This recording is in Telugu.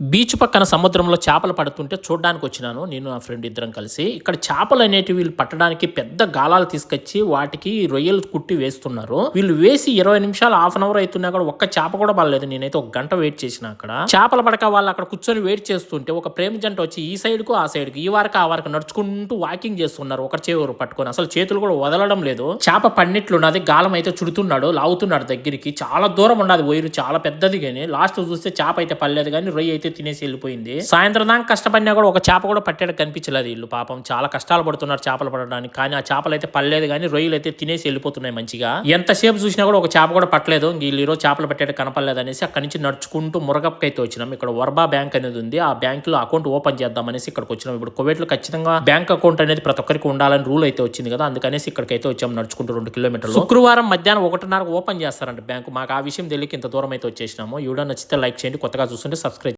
బీచ్ పక్కన సముద్రంలో చేపలు పడుతుంటే చూడడానికి వచ్చినాను నేను నా ఫ్రెండ్ ఇద్దరం కలిసి. ఇక్కడ చేపలు అనేటివి వీళ్ళు పట్టడానికి పెద్ద గాలాలు తీసుకొచ్చి వాటికి రొయ్యలు కుట్టి వేస్తున్నారు. వీళ్ళు వేసి ఇరవై నిమిషాలు హాఫ్ అన్ అవర్ అవుతున్నా కూడా ఒక్క చేప కూడా పడలేదు. నేనైతే ఒక గంట వెయిట్ చేసిన అక్కడ. చేపలు పడక వాళ్ళు అక్కడ కూర్చొని వెయిట్ చేస్తుంటే ఒక ప్రేమ జంట వచ్చి ఈ సైడ్కు ఆ సైడ్కు ఈ వారికి ఆ వారికి నడుచుకుంటూ వాకింగ్ చేస్తున్నారు. ఒక చేరు పట్టుకొని. అసలు చేతులు కూడా వదలడం లేదు. చేప పడినట్లున్నది గాలం అయితే చుడుతున్నాడు లాగుతున్నాడు దగ్గరికి. చాలా దూరం ఉన్నది వైరు చాలా పెద్దది కానీ. లాస్ట్ చూస్తే చేప అయితే పడలేదు కానీ రొయ్య అయితే తినేసి వెళ్ళిపోయింది. సాయంత్రం దాకా కష్టపడినా కూడా ఒక చేప కూడా పట్టాడు కనిపించలేదు వీళ్ళు. పాపం చాలా కష్టాలు పడుతున్నారు చేపలు పడడానికి కానీ ఆ చేపలు అయితే పడలేదు కానీ రొయ్యలు అయితే తినేసి వెళ్ళిపోతున్నాయి మంచిగా. ఎంతసేపు చూసినా కూడా ఒక చేప కూడా పట్టలేదు. వీళ్ళు ఈరోజు చేపలు పట్టాడు కనపడలేదు అనేసి అక్కడి నుంచి నడుచుకుంటూ మురగప్పకి అయితే వచ్చినాం. ఇక్కడ వర్బా బ్యాంక్ అనేది ఉంది. ఆ బ్యాంక్లో అకౌంట్ ఓపెన్ చేద్దాం అనేసి ఇక్కడికి వచ్చినాం. ఇప్పుడు కువైట్లో ఖచ్చితంగా బ్యాంక్ అకౌంట్ అనేది ప్రతి ఒక్కరికి ఉండాలని రూల్ అయితే వచ్చింది కదా. అందుకనేసి ఇక్కడికైతే వచ్చాం నడుచుకుంటూ రెండు కిలోమీటర్లు. శుక్రవారం మధ్యాహ్నం ఒకటిన్నర ఓపెన్ చేస్తారంట బ్యాంకు. మాకు ఆ విషయం తెలియక ఇంత దూరం అయితే వచ్చేసినాము. వీడియో నచ్చితే లైక్ చేయండి. కొత్తగా చూస్తుంటే సబ్స్క్రైబ్